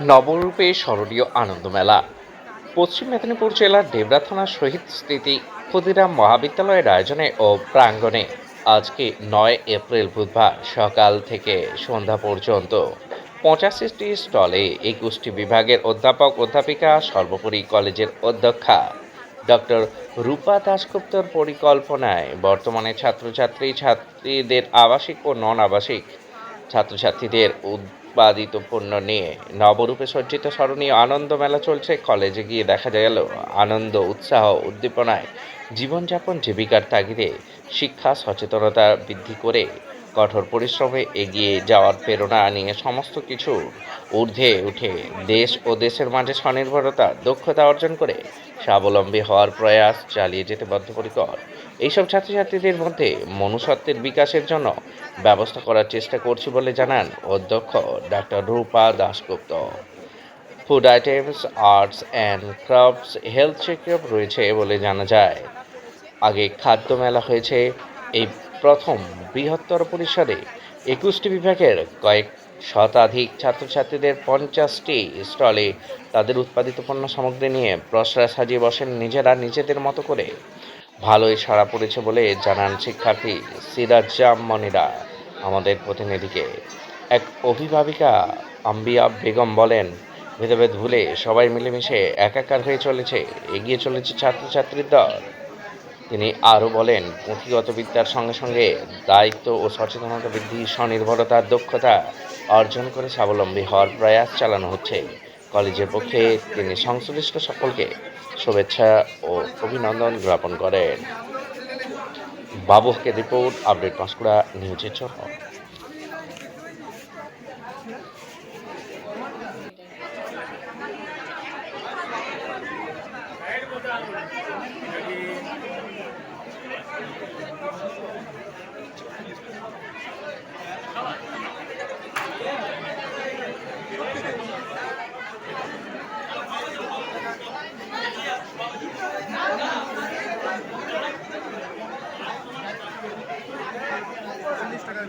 নবরূপে স্মরণীয় আনন্দমেলা। পশ্চিম মেদিনীপুর জেলার ডেবরা থানার শহীদ স্মৃতি ক্ষুদিরাম মহাবিদ্যালয়ের আয়োজনে ও প্রাঙ্গণে আজকে নয় এপ্রিল বুধবার সকাল থেকে সন্ধ্যা পর্যন্ত পঁচাশিটি স্টলে একুশটি বিভাগের অধ্যাপক অধ্যাপিকা, সর্বোপরি কলেজের অধ্যক্ষা ডক্টর রূপা দাশগুপ্তর পরিকল্পনায় বর্তমানে ছাত্রছাত্রী, ছাত্রীদের আবাসিক ও নন আবাসিক ছাত্রছাত্রীদের উৎপাদিত পণ্য নিয়ে নবরূপে সজ্জিত স্মরণীয় আনন্দ মেলা চলছে। কলেজে গিয়ে দেখা গেল আনন্দ, উৎসাহ, উদ্দীপনায় জীবনযাপন, জীবিকার তাগিদে শিক্ষা, সচেতনতা বৃদ্ধি করে কঠোর পরিশ্রমে এগিয়ে যাওয়ার প্রেরণা নিয়ে সমস্ত কিছু ঊর্ধ্বে উঠে দেশ ও দেশের মাঝে স্বনির্ভরতা, দক্ষতা অর্জন করে স্বাবলম্বী হওয়ার প্রয়াস চালিয়ে যেতে বদ্ধপরিকর। এইসব ছাত্রছাত্রীদের মধ্যে মনুষ্যত্বের বিকাশের জন্য ব্যবস্থা করার চেষ্টা করছি বলে জানান অধ্যক্ষ doctor Rupa Dasgupta. Food items arts and crafts health checkup রয়েছে বলে জানা যায়। আগে খাদ্য মেলা হয়েছে। এই প্রথম বৃহত্তর পরিসরে একুশটি বিভাগের কয়েক শতাধিক ছাত্রছাত্রীদের পঞ্চাশটি স্টলে তাদের উৎপাদিত পণ্য সামগ্রী নিয়ে প্রশ্রয় সাজিয়ে বসেন নিজেরা নিজেদের মতো করে। ভালোই সাড়া পড়েছে বলে জানান শিক্ষার্থী সিরাজাম মনিরা, আমাদের প্রতিনিধিকে। এক অভিভাবিকা আম্বিয়া বেগম বলেন, ভেদাভেদ ভুলে সবাই মিলেমিশে একাকার হয়ে চলেছে, এগিয়ে চলেছে ছাত্রছাত্রীর দল। তিনি আরও বলেন, পুঁথিগত বিদ্যার সঙ্গে সঙ্গে দায়িত্ব ও সচেতনতা বৃদ্ধি, স্বনির্ভরতার দক্ষতা অর্জন করে স্বাবলম্বী হওয়ার প্রয়াস চালানো হচ্ছে। কলেজের পক্ষে তিনি সংশ্লিষ্ট সকলকে শুভেচ্ছা ও অভিনন্দন জ্ঞাপন করেন। বাবুকে রিপোর্ট, আপডেট পাঁশকুড়া নিউজের জন্য। চল্লিশ টাকা